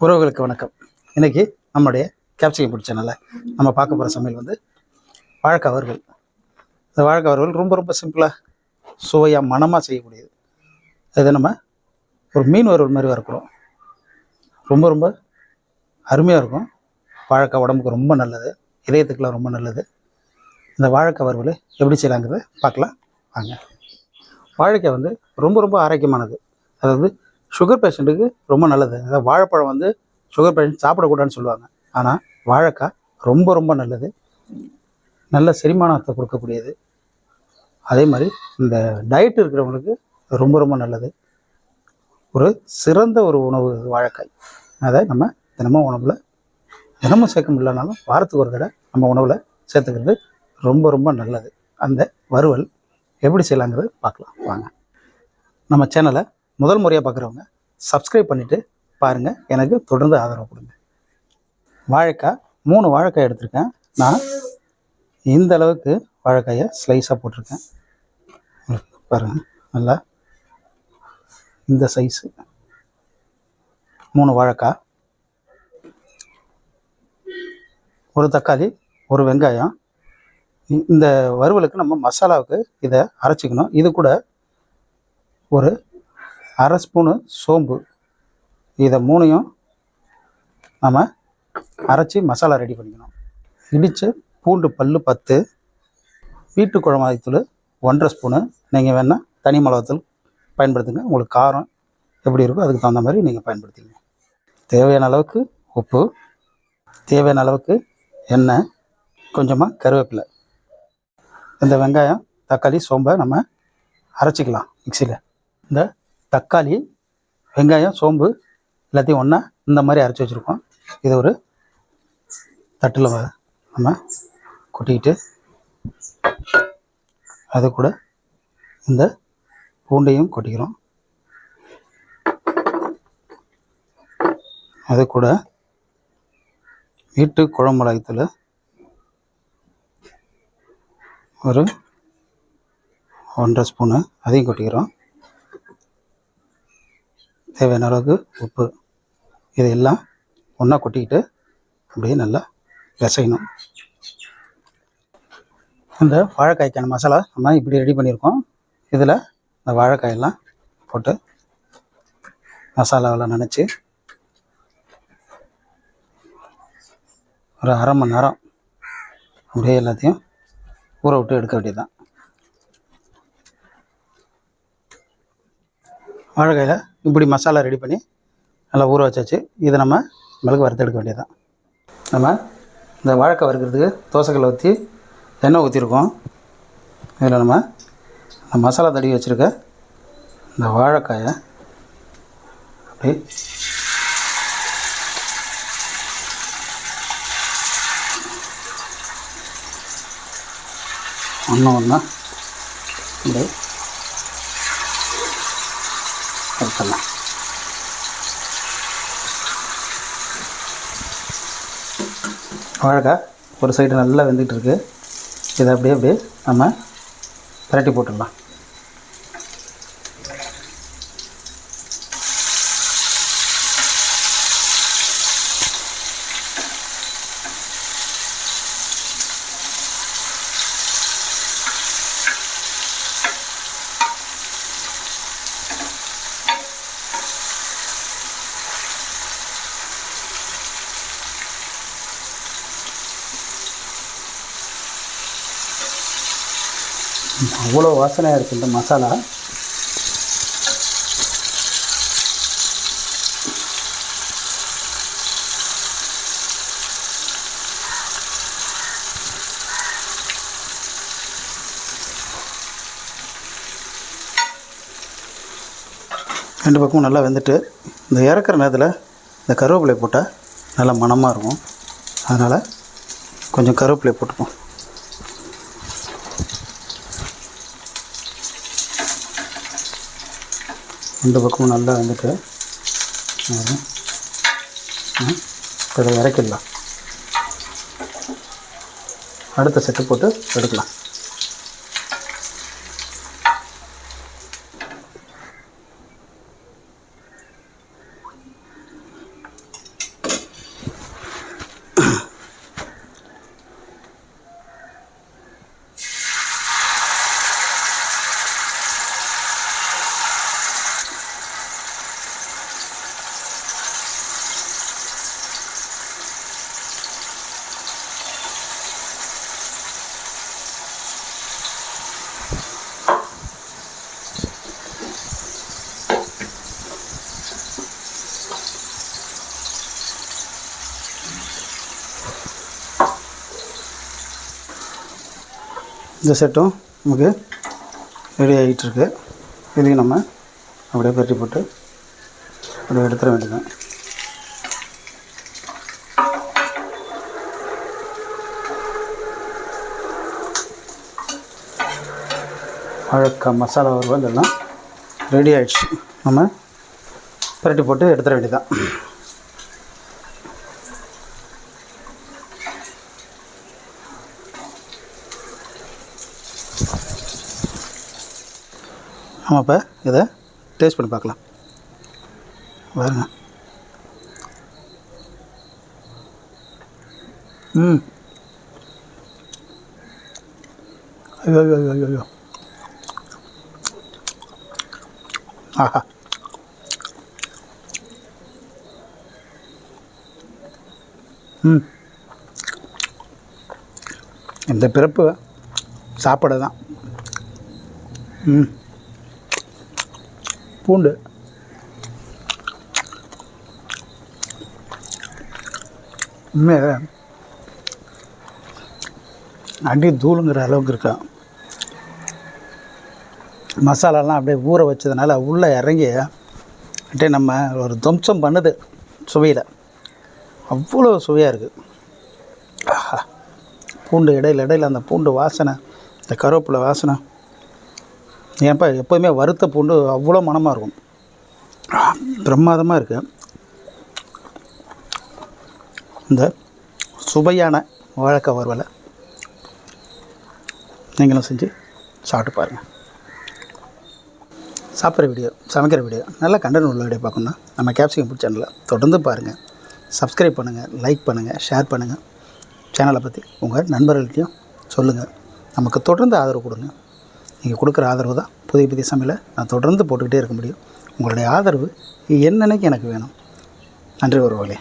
உறவுகளுக்கு வணக்கம். இன்றைக்கி நம்மளுடைய கேப்சிகம் பிடிச்ச நம்ம பார்க்க போகிற சமையல் வந்து வாழைக்காய் இந்த வாழைக்காய் ரொம்ப ரொம்ப சிம்பிளாக சுவையாக மனமாக செய்யக்கூடியது. இதை நம்ம ஒரு மீன் வறுவல் மாதிரி வறுக்கிறோம். ரொம்ப ரொம்ப அருமையாக இருக்கும். வாழைக்காய் உடம்புக்கு ரொம்ப நல்லது. இதயத்துக்கெலாம் ரொம்ப நல்லது. இந்த வாழைக்காய் வறுவல் எப்படி செய்யலாங்கிறத பார்க்கலாம். வாங்க. வாழைக்காய் வந்து ரொம்ப ரொம்ப ஆரோக்கியமானது. அதாவது சுகர் பேஷண்ட்டுக்கு ரொம்ப நல்லது. அதாவது வாழைப்பழம் வந்து சுகர் பேஷண்ட் சாப்பிடக்கூடாதுன்னு சொல்லுவாங்க. ஆனால் வாழைக்காய் ரொம்ப ரொம்ப நல்லது. நல்ல செரிமானத்தை கொடுக்கக்கூடியது. அதே மாதிரி இந்த டயட் இருக்கிறவங்களுக்கு ரொம்ப ரொம்ப நல்லது. ஒரு சிறந்த ஒரு உணவு வாழைக்காய். அதை நம்ம தினமும் உணவில் தினமும் சேர்க்க முடியலனாலும் வாரத்துக்கு ஒரு தடவை நம்ம உணவில் சேர்த்துக்கிறது ரொம்ப ரொம்ப நல்லது. அந்த வறுவல் எப்படி செய்யலாங்கிறது பார்க்கலாம். வாங்க. நம்ம சேனலை முதல் முறையாக பார்க்குறவங்க சப்ஸ்கிரைப் பண்ணிவிட்டு பாருங்கள் எனக்கு தொடர்ந்து ஆதரவு கொடுங்க. வாழைக்காய் மூணு வாழைக்காய் எடுத்திருக்கேன். நான் இந்த அளவுக்கு வாழைக்காயை ஸ்லைஸாக போட்டிருக்கேன். பாருங்கள் நல்லா இந்த சைஸு மூணு வாழைக்காய் ஒரு தக்காளி ஒரு வெங்காயம். இந்த வறுவலுக்கு நம்ம மசாலாவுக்கு இதை அரைச்சிக்கணும். இது கூட ஒரு அரை ஸ்பூனு சோம்பு. இதை மூணையும் நம்ம அரைச்சி மசாலா ரெடி பண்ணிக்கணும். இடித்து பூண்டு பல் பத்து வீட்டு குழம்பாய்த்தூள் ஒன்றரை ஸ்பூனு. நீங்கள் வேணால் தனி மிளகாத்தூள் பயன்படுத்துங்க. உங்களுக்கு காரம் எப்படி இருக்கோ அதுக்கு தகுந்த மாதிரி நீங்கள் பயன்படுத்திங்க தேவையான அளவுக்கு உப்பு தேவையான அளவுக்கு எண்ணெய் கொஞ்சமாக கருவேப்பிலை. இந்த வெங்காயம் தக்காளி சோம்பை நம்ம அரைச்சிக்கலாம் மிக்சியில். இந்த தக்காளி வெங்காயம் சோம்பு எல்லாத்தையும் ஒன்றா இந்த மாதிரி அரைச்சி வச்சுருக்கோம். இதை ஒரு தட்டில் நம்ம கொட்டிக்கிட்டு அது கூட இந்த பூண்டையும் கொட்டிக்கிறோம். அது கூட வீட்டு குழம்பு ஒரு ஒன்றரை ஸ்பூனு அதையும் கொட்டிக்கிறோம். தேவையான அளவுக்கு உப்பு இதையெல்லாம் ஒன்றா கொட்டிக்கிட்டு அப்படியே நல்லா பிசையணும். இந்த வாழைக்காய்க்கான மசாலா நம்ம இப்படி ரெடி பண்ணியிருக்கோம். இதில் இந்த வாழைக்காயெல்லாம் போட்டு மசாலாவெல்லாம் நினச்சி ஒரு அரை மணி நேரம் அப்படியே எல்லாத்தையும் ஊற விட்டு எடுக்க வேண்டியதுதான். வாழைக்காயில் இப்படி மசாலா ரெடி பண்ணி நல்லா ஊற வச்சாச்சு. இதை நம்ம மிளகு வறுத்து எடுக்க வேண்டியதுதான். நம்ம இந்த வாழைக்காய் வறுக்கிறதுக்கு தோசைக்கல்லை ஊற்றி எண்ணெய் ஊற்றிருக்கோம் இதில் நம்ம இந்த மசாலா தடி வச்சுருக்க இந்த வாழைக்காயை அப்படி ஒன்று ஒன்றா அப்படி எடுத்துடலாம் வாழைக்காய் ஒரு சைடு நல்லா வெந்துட்டு இருக்குது இதை அப்படியே அப்படியே நம்ம பரட்டி போட்டுடலாம். அவ்வளோ வாசனையாக இருக்குது இந்த மசாலா. ரெண்டு பக்கமும் நல்லா வெந்துட்டு இந்த இறக்குற நேரத்தில் இந்த கருவேப்பிலை போட்டால் நல்லா மணமாக இருக்கும். அதனால் கொஞ்சம் கருவேப்பிலை போட்டுப்போம். இந்த பக்கமும் நல்லா வந்துட்டு அஹ், இதை இறக்கிடலாம். அடுத்த செட்டு போட்டு எடுக்கலாம். இந்த செட்டும் நமக்கு ரெடி ஆகிட்டுருக்கு இதையும் நம்ம அப்படியே பெருட்டி போட்டு அப்படியே எடுத்துட வேண்டியதான் அழக்கா மசாலா வறுவல் எல்லாம் ரெடி ஆகிடுச்சு நம்ம பரட்டி போட்டு எடுத்துட வேண்டியதான் ஆமாம் இப்போ இதை டேஸ்ட் பண்ணி பார்க்கலாம். பாருங்க. ம். ஐயோ ஐயோ, ஐயோ ஐயோ. ஆஹா. ம். இந்த பிறப்பு சாப்பாடு தான் ம். பூண்டு. உண்மையாக அடி தூளுங்கிற அளவுக்கு இருக்கா. மசாலாலாம் அப்படியே ஊற வச்சதுனால உள்ளே இறங்கி அப்படியே நம்ம ஒரு துவம்சம் பண்ணுது சுவையில். அவ்வளோ சுவையாக இருக்குது பூண்டு இடையில இடையில் அந்த பூண்டு வாசனை. இந்த கருவேப்பிலை வாசனை. ஏன்ப்பா எப்போதுமே வறுத்த பூண்டு அவ்வளோ மணமாக இருக்கும். பிரமாதமாக இருக்குது இந்த சுவையான வாழைக்காய் வறுவலை நீங்களும் செஞ்சு சாப்பிட்டு பாருங்கள் சாப்பிட்ற வீடியோ சமைக்கிற வீடியோ நல்லா கண்டென்ட் உள்ள வீடியோ பார்க்கணும்னா நம்ம கேப்சிகம் ஃபுட் சேனலை தொடர்ந்து பாருங்கள் சப்ஸ்கிரைப் பண்ணுங்கள் லைக் பண்ணுங்கள் ஷேர் பண்ணுங்கள் சேனலை பற்றி உங்கள் நண்பர்கள்ட்டையும் சொல்லுங்கள் நமக்கு தொடர்ந்து ஆதரவு கொடுங்க. நீங்கள் கொடுக்குற ஆதரவு தான் புதிய புதிய சமையலை நான் தொடர்ந்து போட்டுக்கிட்டே இருக்க முடியும். உங்களுடைய ஆதரவு என்னன்னைக்கு எனக்கு வேணும். நன்றி ஒருவர்களே